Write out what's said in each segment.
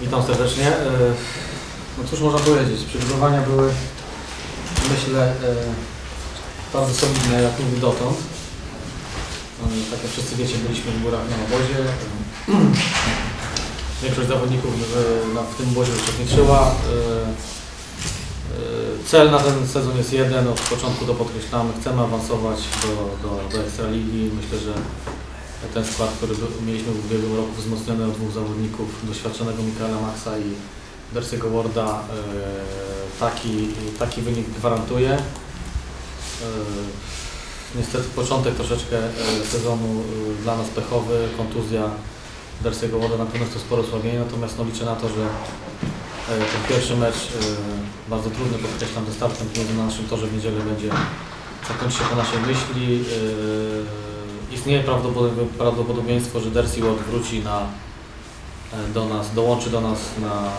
Witam serdecznie. E, No cóż można powiedzieć, przygotowania były myślę e, bardzo solidne jak nigdy dotąd. E, Tak jak wszyscy wiecie, byliśmy w górach na obozie. Większość zawodników w, tym obozie uczestniczyła. Cel na ten sezon jest jeden, od początku to podkreślamy, chcemy awansować do, do, do Ekstraligi. Myślę, że ten skład, który mieliśmy w ubiegłym roku wzmocniony o dwóch zawodników, doświadczonego Mikaela Maxa i Dersiego Warda, e, taki, taki wynik gwarantuje. E, Niestety początek troszeczkę e, sezonu e, dla nas pechowy, kontuzja Dersiego Warda, na pewno jest to sporo osłabienie, natomiast no, liczę na to, że e, ten pierwszy mecz, e, bardzo trudny podkreślam, ze startem na naszym torze w niedzielę będzie zakończy się po naszej myśli. E, Istnieje prawdopodobie- prawdopodobieństwo, że Dersi Ward wróci na, e, do nas, dołączy do nas na,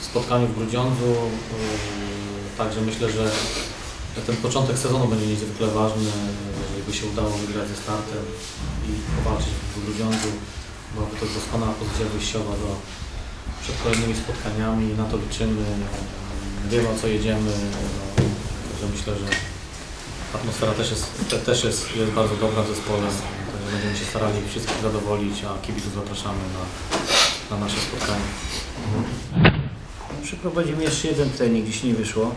w spotkaniu w Grudziądzu. E, Także myślę, że ten początek sezonu będzie niezwykle ważny, jeżeli by się udało wygrać ze startem i powalczyć w Grudziądzu. Byłaby to doskonała pozycja wyjściowa do, przed kolejnymi spotkaniami. Na to liczymy. Wiemy o co jedziemy. Także myślę, że Atmosfera też jest, te, też jest, jest bardzo dobra w zespole, będziemy się starali wszystkich zadowolić, a kibiców zapraszamy na, na nasze spotkanie. Przeprowadzimy jeszcze jeden trening, dziś nie wyszło.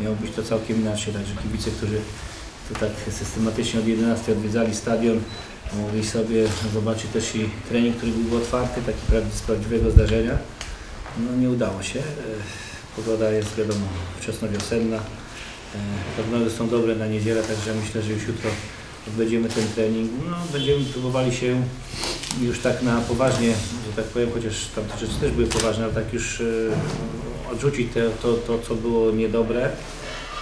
Miało być to całkiem inaczej, także kibice, którzy tu tak systematycznie od 11 odwiedzali stadion, mogli sobie zobaczyć też i trening, który był otwarty, taki z prawdziwego zdarzenia. No nie udało się. E, Pogoda jest wiadomo wczesnowiosenna. E, Prognozy są dobre na niedzielę, także myślę, że już jutro odbędziemy ten trening. No, będziemy próbowali się już tak na poważnie, że tak powiem, chociaż tamte rzeczy też były poważne, ale tak już e, odrzucić te, to, to, co było niedobre.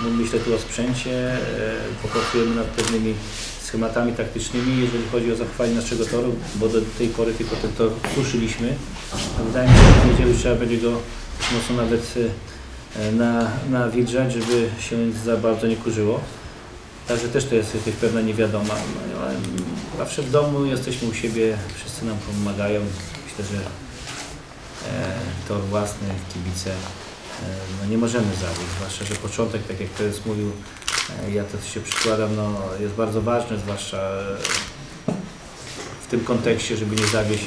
No, myślę tu o sprzęcie, e, popracujemy nad pewnymi schematami taktycznymi, jeżeli chodzi o zachowanie naszego toru, bo do tej pory tylko ten tor suszyliśmy. Wydaje mi się, że w niedzielę trzeba będzie go mocno nawet e, na, nawilżać, żeby się za bardzo nie kurzyło. Także też to jest jakaś pewna niewiadoma. No, ale zawsze w domu jesteśmy u siebie, wszyscy nam pomagają. Myślę, że e, tor własny, kibice, e, no nie możemy zawieść, zwłaszcza, że początek, tak jak teraz mówił, e, ja to się przykładam, no, jest bardzo ważny, zwłaszcza w tym kontekście, żeby nie zawieść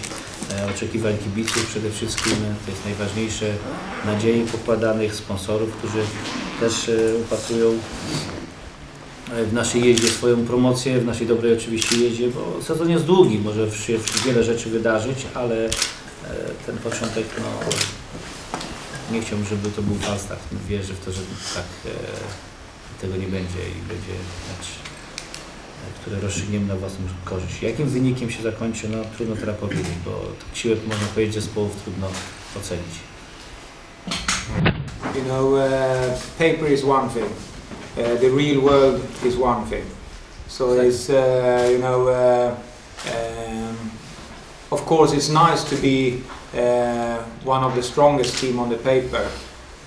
oczekiwań kibiców przede wszystkim. To jest najważniejsze, nadziei pokładanych, sponsorów, którzy też e, upatrują e, w naszej jeździe swoją promocję, w naszej dobrej oczywiście jeździe, bo sezon jest długi, może się wiele rzeczy wydarzyć, ale e, ten początek, no nie chciałbym, żeby to był falstart. Wierzę w to, że tak e, tego nie będzie i będzie mecz, e, który rozstrzygniemy na własną korzyść. Jakim wynikiem się zakończy, no trudno teraz powiedzieć, bo tak siłę, można powiedzieć, zespołów trudno ocenić. You know, uh, paper is one thing, uh, the real world is one thing. So it's, uh, you know, uh, um, of course, it's nice to be uh, one of the strongest team on the paper,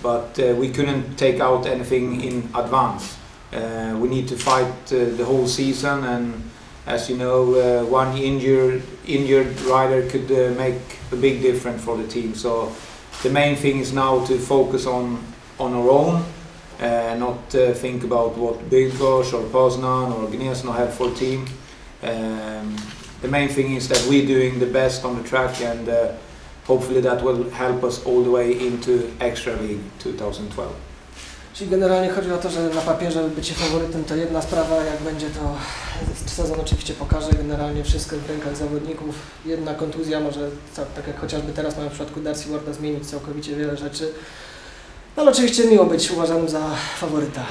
but uh, we couldn't take out anything in advance. Uh, we need to fight uh, the whole season, and as you know, uh, one injured injured rider could uh, make a big difference for the team. So the main thing is now to focus on on our own, not think about what Bygfors or Poznan or Gnesno have for team. Um, the main thing is that we're doing the best on the track, and uh, hopefully that will help us all the way into Extra League 2012. Czyli generalnie chodzi o to, że na papierze bycie faworytem to jedna sprawa, jak będzie to sezon oczywiście pokaże, generalnie wszystko w rękach zawodników. Jedna kontuzja może, tak, jak chociażby teraz mamy w przypadku Darcy Warda, zmienić całkowicie wiele rzeczy. No ale oczywiście miło być uważanym za faworyta.